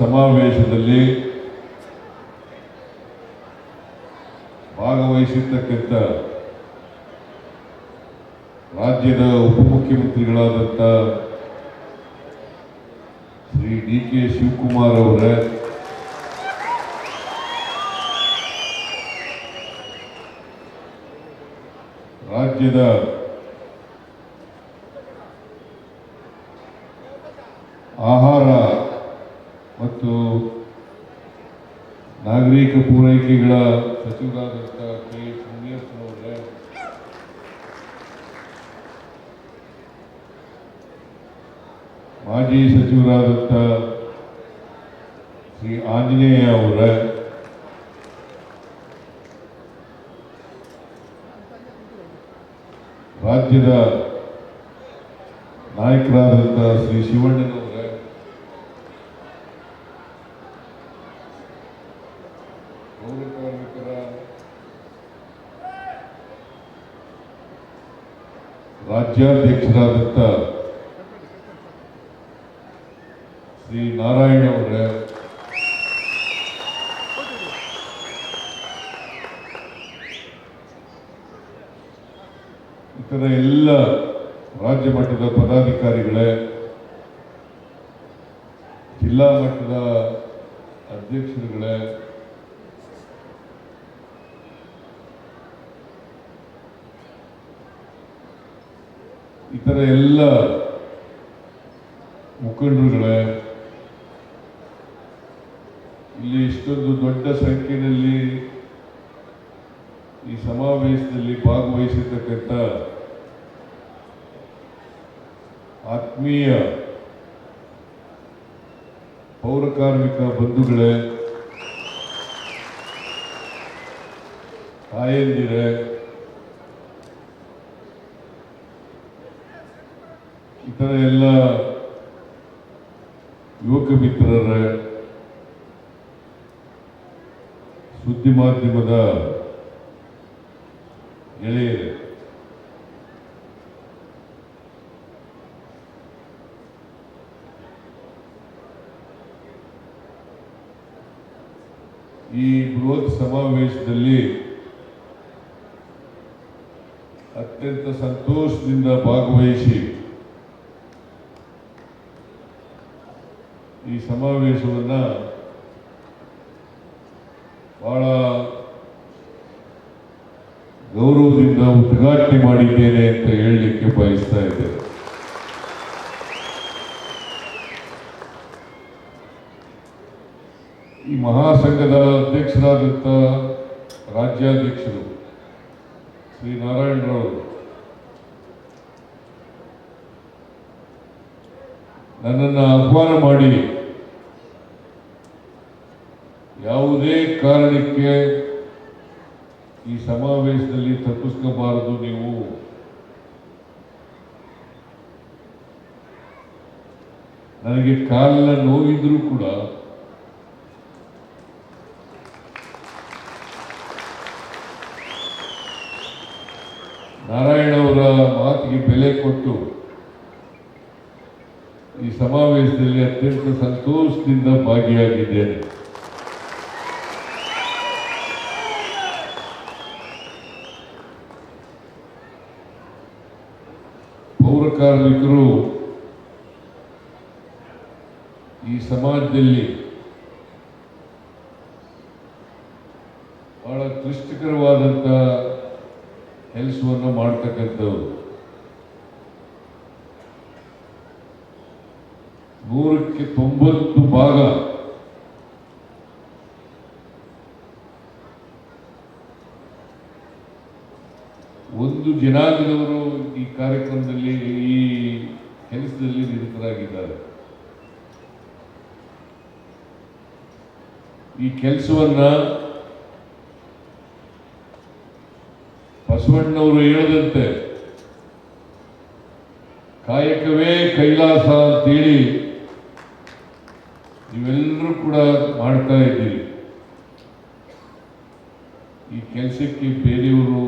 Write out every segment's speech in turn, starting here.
ಸಮಾವೇಶದಲ್ಲಿ ಭಾಗವಹಿಸಿರ್ತಕ್ಕಂಥ ರಾಜ್ಯದ ಉಪಮುಖ್ಯಮಂತ್ರಿಗಳಾದಂಥ ಶ್ರೀ ಡಿ ಕೆ ಶಿವಕುಮಾರ್ ಅವರ ರಾಜ್ಯದ ಆಹಾರ ಮತ್ತು ನಾಗರಿಕ ಪೂರೈಕೆಗಳ ಸಚಿವರಾದಂಥ ಕೆ. ಮುನಿಯಪ್ಪನವರೇ ಮಾಜಿ ಸಚಿವರಾದಂಥ ಶ್ರೀ ಆಂಜನೇಯ ಅವರ. ರಾಜ್ಯದ ನಾಯಕರಾದಂಥ ಶ್ರೀ ಶಿವಣ್ಣನವರ ಪೌರ ಕಾರ್ಮಿಕರ ರಾಜ್ಯಾಧ್ಯಕ್ಷರಾದಂಥ ಶ್ರೀ ನಾರಾಯಣ ಅವರ ಇತರ ಎಲ್ಲ ರಾಜ್ಯ ಮಟ್ಟದ ಪದಾಧಿಕಾರಿಗಳೇ ಜಿಲ್ಲಾ ಮಟ್ಟದ ಅಧ್ಯಕ್ಷರುಗಳೇ ಇತರ ಎಲ್ಲ ಮುಖಂಡರುಗಳೇ ಇಲ್ಲಿ ಇಷ್ಟೊಂದು ದೊಡ್ಡ ಸಂಖ್ಯೆಯಲ್ಲಿ ಈ ಸಮಾವೇಶದಲ್ಲಿ ಭಾಗವಹಿಸಿರ್ತಕ್ಕಂಥ ಆತ್ಮೀಯ ಪೌರಕಾರ್ಮಿಕ ಬಂಧುಗಳೇ ತಾಯಂದಿರೇ ಇತರ ಎಲ್ಲ ಯುವಕ ಮಿತ್ರರ ಸುದ್ದಿ ಮಾಧ್ಯಮದ ಗೆಳೆಯರೇ ಈ ಬೃಹತ್ ಸಮಾವೇಶದಲ್ಲಿ ಅತ್ಯಂತ ಸಂತೋಷದಿಂದ ಭಾಗವಹಿಸಿ ಈ ಸಮಾವೇಶವನ್ನ ಬಹಳ ಗೌರವದಿಂದ ಉದ್ಘಾಟನೆ ಮಾಡಿದ್ದೇನೆ ಅಂತ ಹೇಳಲಿಕ್ಕೆ ಬಯಸ್ತಾ ಇದ್ದೇನೆ. ಈ ಮಹಾಸಂಘದ ಅಧ್ಯಕ್ಷರಾದಂಥ ರಾಜ್ಯಾಧ್ಯಕ್ಷರು ಶ್ರೀ ನಾರಾಯಣರಾವ್ ನನ್ನನ್ನು ಆಹ್ವಾನ ಮಾಡಿ ಯಾವುದೇ ಕಾರಣಕ್ಕೆ ಈ ಸಮಾವೇಶದಲ್ಲಿ ತಪ್ಪಿಸ್ಕೋಬಾರದು ನೀವು. ನನಗೆ ಕಾಲಿನ ನೋವಿದ್ರೂ ಕೂಡ ನಾರಾಯಣ ಅವರ ಮಾತಿಗೆ ಬೆಲೆ ಕೊಟ್ಟು ಈ ಸಮಾವೇಶದಲ್ಲಿ ಅತ್ಯಂತ ಸಂತೋಷದಿಂದ ಭಾಗಿಯಾಗಿದ್ದೇನೆ ಪೌರ ಕಾರ್ಮಿಕರು ಈ ಸಮಾಜದಲ್ಲಿ ಬಹಳ ಕ್ಲಿಷ್ಟಕರವಾದಂಥ ಕೆಲಸವನ್ನು ಮಾಡ್ತಕ್ಕಂಥವ್ರು. ನೂರಕ್ಕೆ ತೊಂಬತ್ತು ಭಾಗ ಒಂದು ಜನಾಂಗದವರು ಈ ಕಾರ್ಯಕ್ರಮದಲ್ಲಿ ಈ ಕೆಲಸದಲ್ಲಿ ನಿರತರಾಗಿದ್ದಾರೆ. ಈ ಕೆಲಸವನ್ನ ಬಸವಣ್ಣವರು ಹೇಳದಂತೆ ಕಾಯಕವೇ ಕೈಲಾಸ ಅಂತೇಳಿ ನೀವೆಲ್ಲರೂ ಕೂಡ ಮಾಡ್ತಾ ಇದ್ದೀರಿ. ಈ ಕೆಲಸಕ್ಕೆ ಬೇರೆಯವರು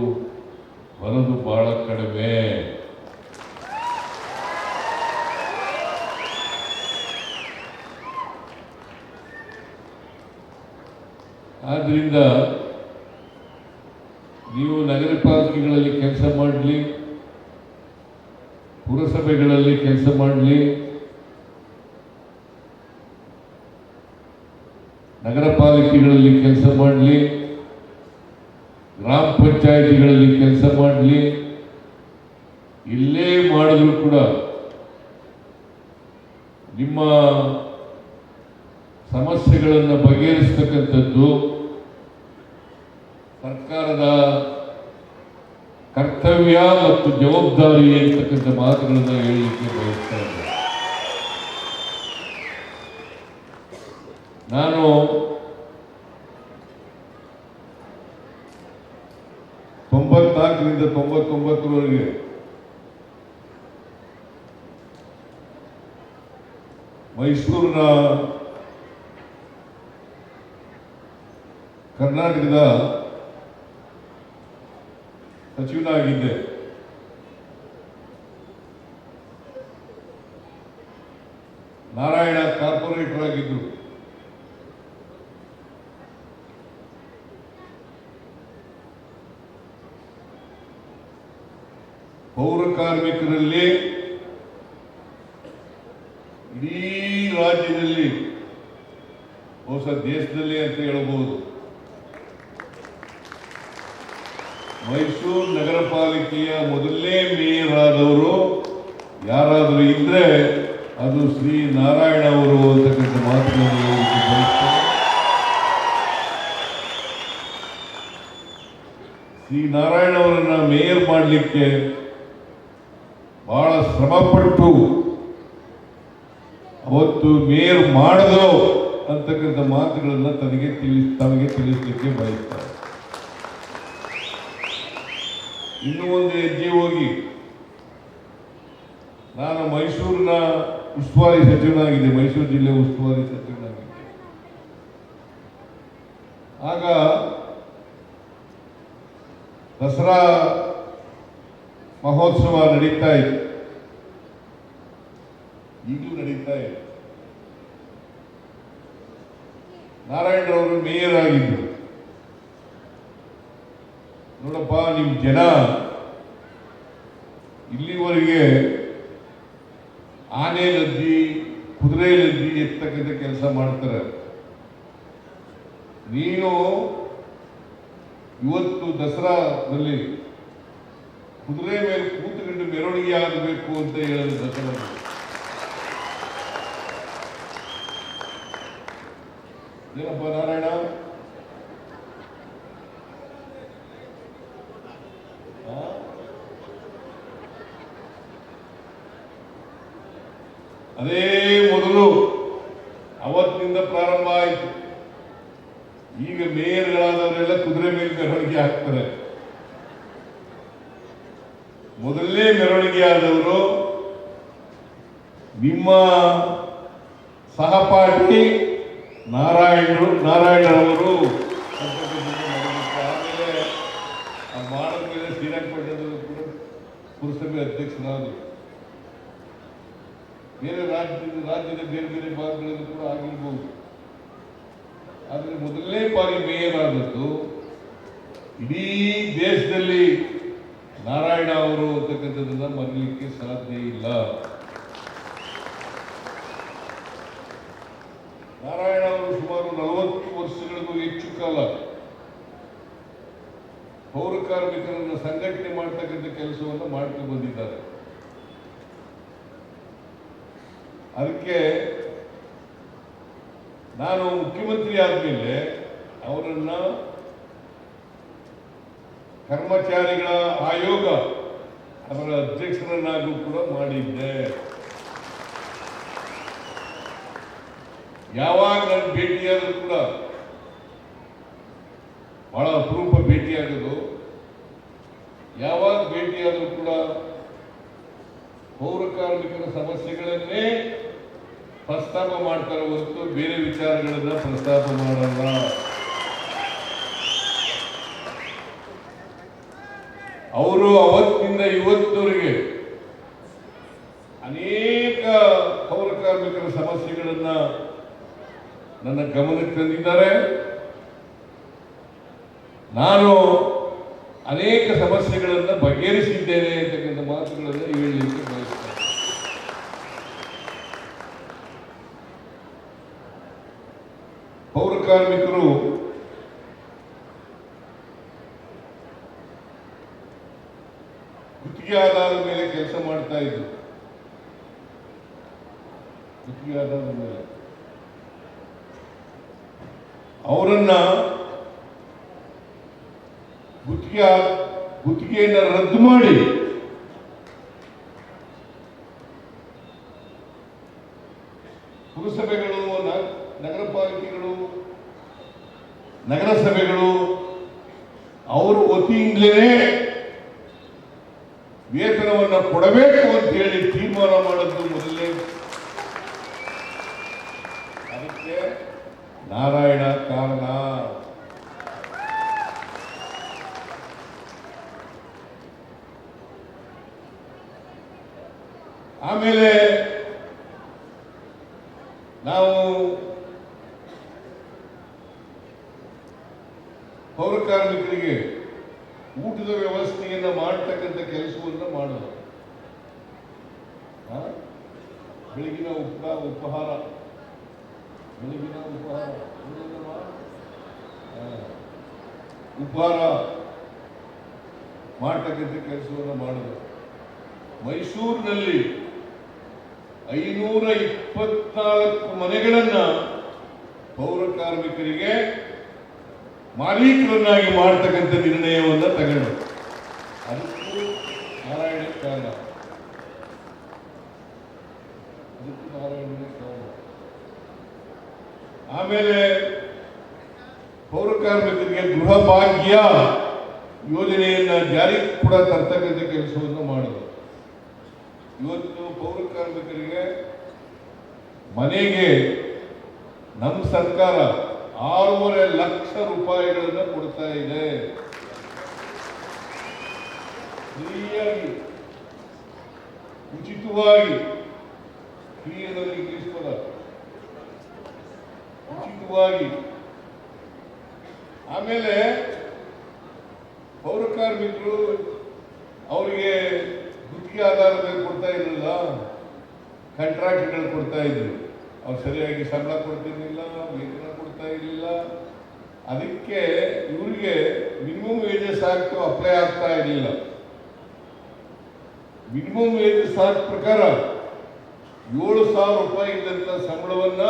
ಬರೋದು ಬಹಳ ಕಡಿಮೆ. ಆದ್ದರಿಂದ ನೀವು ನಗರ ಪಾಲಿಕೆಗಳಲ್ಲಿ ಕೆಲಸ ಮಾಡಲಿ, ಪುರಸಭೆಗಳಲ್ಲಿ ಕೆಲಸ ಮಾಡಲಿ, ನಗರ ಪಾಲಿಕೆಗಳಲ್ಲಿ ಕೆಲಸ ಮಾಡಲಿ. ಗ್ರಾಮ ಪಂಚಾಯಿತಿಗಳಲ್ಲಿ ಕೆಲಸ ಮಾಡಲಿ, ಇಲ್ಲೇ ಮಾಡಿದ್ರು ಕೂಡ ನಿಮ್ಮ ಸಮಸ್ಯೆಗಳನ್ನು ಬಗೆಹರಿಸ್ತಕ್ಕಂಥದ್ದು ಸರ್ಕಾರದ ಕರ್ತವ್ಯ ಮತ್ತು ಜವಾಬ್ದಾರಿ ಅಂತಕ್ಕಂಥ ಮಾತುಗಳನ್ನು ಹೇಳಲಿಕ್ಕೆ ಬಯಸ್ತಾ ನಾನು ತೊಂಬತ್ನಾಲ್ಕರಿಂದ ತೊಂಬತ್ತೊಂಬತ್ತರವರೆಗೆ. ಮೈಸೂರಿನ ಕರ್ನಾಟಕದ ಸಚಿವನಾಗಿದ್ದೆ ನಾರಾಯಣ ಕಾರ್ಪೊರೇಟರ್ ಆಗಿದ್ದರು ಪೌರ ಕಾರ್ಮಿಕರಲ್ಲಿ ಇಡೀ ರಾಜ್ಯದಲ್ಲಿ ಹೊಸ ದೇಶದಲ್ಲಿ ಅಂತ ಹೇಳಬಹುದು. ಮೈಸೂರು ನಗರ ಪಾಲಿಕೆಯ ಮೊದಲನೇ ಮೇಯರ್ ಆದವರು ಯಾರಾದರೂ ಇದ್ರೆ ಅದು ಶ್ರೀ ನಾರಾಯಣ ಅವರು ಅಂತಕ್ಕಂಥ ಮಾತುಗಳನ್ನು ಶ್ರೀ ನಾರಾಯಣ ಅವರನ್ನ ಮೇಯರ್ ಮಾಡಲಿಕ್ಕೆ ಬಹಳ ಶ್ರಮಪಟ್ಟು ಅವತ್ತು ಮೇಯರ್ ಮಾಡಿದೋ ಅಂತಕ್ಕಂಥ ಮಾತುಗಳನ್ನ ತನಗೆ ತಿಳಿಸ್ ತಮಗೆ ತಿಳಿಸಲಿಕ್ಕೆ ಬಯಸ್ತಾರೆ. ಇನ್ನು ಒಂದು ಹೆಜ್ಜೆ ಹೋಗಿ, ನಾನು ಮೈಸೂರಿನ ಉಸ್ತುವಾರಿ ಸಚಿವನಾಗಿದ್ದೆ, ಮೈಸೂರು ಜಿಲ್ಲೆ ಉಸ್ತುವಾರಿ ಸಚಿವನಾಗಿದ್ದೆ. ಆಗ ದಸರಾ ಮಹೋತ್ಸವ ನಡೀತಾ ಇದೆ. ಈಗಲೂ ನಡೀತಾ ಇದೆ. ನಾರಾಯಣರವರು ಮೇಯರ್ ಆಗಿದ್ದರು. ನೋಡಪ್ಪ ನಿಮ್ಮ ಜನ ಇಲ್ಲಿವರೆಗೆ ಆನೆ ಲದ್ದಿ ಕುದುರೆ ಲದ್ದಿ ಎತ್ತಕ್ಕಂಥ ಕೆಲಸ ಮಾಡ್ತಾರೆ. ನೀನು ಇವತ್ತು ದಸರಾದಲ್ಲಿ ಕುದುರೆ ಮೇಲೆ ಕೂತ್ಕೊಂಡು ಮೆರವಣಿಗೆ ಆಗಬೇಕು ಅಂತ ಹೇಳೋದು ದಸರಾ ಏನಪ್ಪ ನಾರಾಯಣ ಆ? ಅದೇ ಮೊದಲು ಅವತ್ತಿನಿಂದ ಪ್ರಾರಂಭ ಆಯಿತು ಈಗ ಮೇಯರ್ಗಳಾದವರೆಲ್ಲ ಕುದುರೆ ಮೇಲೆ ಮೆರವಣಿಗೆ ಹಾಕ್ತಾರೆ ಮೊದಲನೇ ಮೆರವಣಿಗೆ ಆದವರು ನಿಮ್ಮ ಸಹಪಾಠಿ ನಾರಾಯಣರು, ನಾರಾಯಣರವರು ಆಮೇಲೆ ಆ ಮೇಲೆ ಕೂಡ ಪುರಸಭೆ ಅಧ್ಯಕ್ಷರಾದರು. ಬೇರೆ ರಾಜ್ಯದ ರಾಜ್ಯದ ಬೇರೆ ಬೇರೆ ಭಾಗಗಳಲ್ಲೂ ಕೂಡ ಆಗಿರ್ಬೋದು. ಆದರೆ ಮೊದಲನೇ ಬಾರಿ ಮೇಯರ್ ಆದದ್ದು ಇಡೀ ದೇಶದಲ್ಲಿ ನಾರಾಯಣ ಅವರು ಅಂತಕ್ಕಂಥದ್ದನ್ನು ಮರೀಲಿಕ್ಕೆ ಸಾಧ್ಯ ಇಲ್ಲ. ನಾರಾಯಣ ಅವರು ಸುಮಾರು ನಲವತ್ತು ವರ್ಷಗಳಿಗೂ ಹೆಚ್ಚು ಕಾಲ ಪೌರ ಕಾರ್ಮಿಕರನ್ನು ಸಂಘಟನೆ ಮಾಡ್ತಕ್ಕಂಥ ಕೆಲಸವನ್ನು ಮಾಡ್ಕೊಂಡು ಬಂದಿದ್ದಾರೆ. ಅದಕ್ಕೆ ನಾನು ಮುಖ್ಯಮಂತ್ರಿ ಆದಮೇಲೆ ಅವರನ್ನ ಕರ್ಮಚಾರಿಗಳ ಆಯೋಗ ಅವರ ಅಧ್ಯಕ್ಷರನ್ನಾಗೂ ಕೂಡ ಮಾಡಿದ್ದೆ. ಯಾವಾಗ ನಾನು ಭೇಟಿಯಾದರೂ ಕೂಡ ಬಹಳ ಅಪರೂಪ ಭೇಟಿಯಾಗೋದು ಯಾವಾಗ ಭೇಟಿಯಾದರೂ ಕೂಡ ಪೌರ ಕಾರ್ಮಿಕರ ಸಮಸ್ಯೆಗಳನ್ನೇ ಪ್ರಸ್ತಾಪ ಮಾಡ್ತಾರೆ ಹೊರತು ಬೇರೆ ವಿಚಾರಗಳನ್ನ ಪ್ರಸ್ತಾಪ ಮಾಡಲ್ಲ. ಅವರು ಅವತ್ತಿನಿಂದ ಇವತ್ತವರೆಗೆ ಅನೇಕ ಪೌರ ಕಾರ್ಮಿಕರ ಸಮಸ್ಯೆಗಳನ್ನ ನನ್ನ ಗಮನಕ್ಕೆ ತಂದಿದ್ದಾರೆ. ನಾನು ಅನೇಕ ಸಮಸ್ಯೆಗಳನ್ನು ಬಗೆಹರಿಸಿದ್ದೇನೆ ಅಂತಕ್ಕಂಥ ಮಾತುಗಳನ್ನು ಹೇಳಲಿಕ್ಕೆ ಬಯಸ್ತೇನೆ ಪೌರ ಕಾರ್ಮಿಕರು ಗುತ್ತಿಗೆ ಆಧಾರದ ಮೇಲೆ ಕೆಲಸ ಮಾಡ್ತಾ ಇದ್ರು. ಗುತ್ತಿಗೆ ಆಧಾರದ ಮೇಲೆ. ಅವರನ್ನ ಗುತ್ತಿಗೆ ಗುತ್ತಿಗೆಯನ್ನು ರದ್ದು ಮಾಡಿ. ಪುರಸಭೆಗಳು ನಗರ ಪಾಲಿಕೆಗಳು ನಗರಸಭೆಗಳು, ಅವರು ವತಿಯಿಂದಲೇ ವೇತನವನ್ನು ಕೊಡಬೇಕು ಅಂತ ಹೇಳಿ ತೀರ್ಮಾನ ಮಾಡೋದು ಮೊದಲೇ ಅದಕ್ಕೆ ನಾರಾಯಣ ಕಾರಣ. ಆಮೇಲೆ ನಾವು ಪೌರ ಕಾರ್ಮಿಕರಿಗೆ ಊಟದ ವ್ಯವಸ್ಥೆಯನ್ನು ಮಾಡ್ತಕ್ಕಂಥ ಕೆಲಸವನ್ನು ಮಾಡೋದು? ಬೆಳಗಿನ ಉಪ ಉಪಹಾರ. ಉಪಹಾರ ಉಪಹಾರ ಮಾಡ್ತಕ್ಕಂಥ ಕೆಲಸವನ್ನು ಮಾಡೋದು. ಮೈಸೂರಿನಲ್ಲಿ ಐನೂರ ಇಪ್ಪತ್ನಾಲ್ಕು ಮನೆಗಳನ್ನ ಪೌರ ಕಾರ್ಮಿಕರಿಗೆ ಮಾಲೀಕರನ್ನಾಗಿ ಮಾಡ್ತಕ್ಕಂಥ ನಿರ್ಣಯವನ್ನು ತಗೊಂಡು ಅದಕ್ಕೂ ನಾರಾಯಣ ಕಾರಣ ಅದಕ್ಕೂ ನಾರಾಯಣನೇ ಕಾರಣ ಆಮೇಲೆ ಪೌರ ಕಾರ್ಮಿಕರಿಗೆ ಗೃಹ ಭಾಗ್ಯ ಯೋಜನೆಯನ್ನು ಜಾರಿಗೆ ಕೂಡ ತರ್ತಕ್ಕಂಥ ಕೆಲಸವನ್ನು ಮಾಡಿದೆ. ಇವತ್ತು ಪೌರ ಕಾರ್ಮಿಕರಿಗೆ ಮನೆಗೆ ನಮ್ಮ ಸರ್ಕಾರ ಆರೂವರೆ ಲಕ್ಷ ರೂಪಾಯಿಗಳನ್ನು ಕೊಡ್ತಾ ಇದೆ. ಫ್ರೀಯಾಗಿ ಉಚಿತವಾಗಿ ಫ್ರೀ ಅನ್ನೋದು ಉಚಿತವಾಗಿ ಆಮೇಲೆ ಪೌರ ಕಾರ್ಮಿಕರು ಅವರಿಗೆ ಗುತ್ತಿಗೆ ಆಧಾರದ ಮೇಲೆ ಕೊಡ್ತಾ ಇರಲಿಲ್ಲ. ಕಾಂಟ್ರಾಕ್ಟ್ಗಳು ಕೊಡ್ತಾ ಇದ್ರು ಅವ್ರು ಸರಿಯಾಗಿ ಸಂಬಳ ಕೊಡ್ತಿರ್ಲಿಲ್ಲ, ವೇತನ ಕೊಡ್ತಾ ಇರಲಿಲ್ಲ. ಅದಕ್ಕೆ ಇವರಿಗೆ ಮಿನಿಮಮ್ ವೇಜಸ್ ಆಕ್ಟ್ ಅಪ್ಲೈ ಆಗ್ತಾ ಇರಲಿಲ್ಲ. ಮಿನಿಮಮ್ ವೇಜಸ್ ಆಕ್ಟ್ ಪ್ರಕಾರ ಏಳು ಸಾವಿರ ರೂಪಾಯಿ ಇದ್ದಂಥ ಸಂಬಳವನ್ನ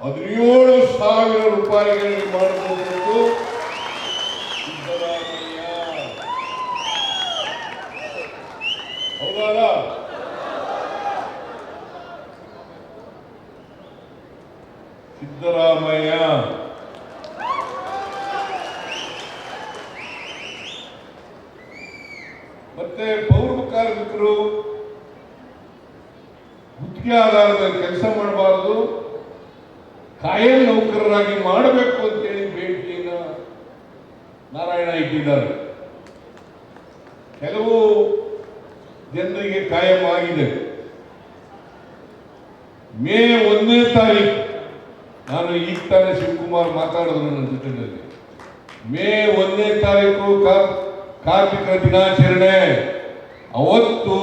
ಹದಿನೇಳು ಸಾವಿರ ರೂಪಾಯಿಗಳಿಗೆ ಮಾಡಬಹುದು ಹೌದಲ್ಲ ಸಿದ್ದರಾಮಯ್ಯ. ಮತ್ತೆ ಪೌರ ಕಾರ್ಮಿಕರು ಗುತ್ತಿಗೆ ಆಧಾರದ ಕೆಲಸ ಮಾಡಬಾರದು ನೌಕರರಾಗಿ ಮಾಡಬೇಕು ಅಂತೇಳಿ ಬೇಡಿಕೆಯನ್ನ ನಾರಾಯಣ ಇಟ್ಟಿದ್ದಾರೆ. ಕೆಲವು ಜನರಿಗೆ ಕಾಯಂ ಆಗಿದೆ. ಮೇ ಒಂದನೇ ತಾರೀಕು ನಾನು ಈಗ ತಾನೇ ಶಿವಕುಮಾರ್ ಮಾತಾಡಿದ್ರು ನನ್ನ ಜೊತೆಯಲ್ಲಿ. ಮೇ ಒಂದನೇ ತಾರೀಕು ಕಾ- ಕಾರ್ಮಿಕರ ದಿನಾಚರಣೆ. ಅವತ್ತು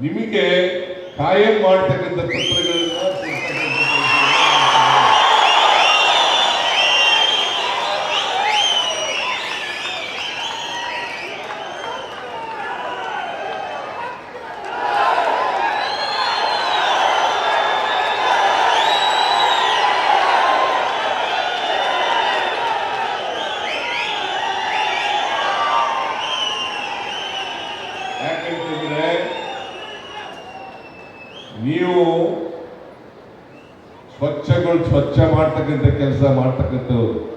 ನಿಮಗೆ ಕಾಯಂ ಮಾಡ್ತಕ್ಕಂಥ ಪತ್ರಗಳನ್ನ ಕೊಡ್ತಕ್ಕಂಥ ಕೆಲಸ ಯಾಕಂತಂದ್ರೆ ನೀವು ಸ್ವಚ್ಛಗಳು ಸ್ವಚ್ಛ ಮಾಡ್ತಕ್ಕಂಥ ಕೆಲಸ ಮಾಡ್ತಕ್ಕಂಥವ್ರು.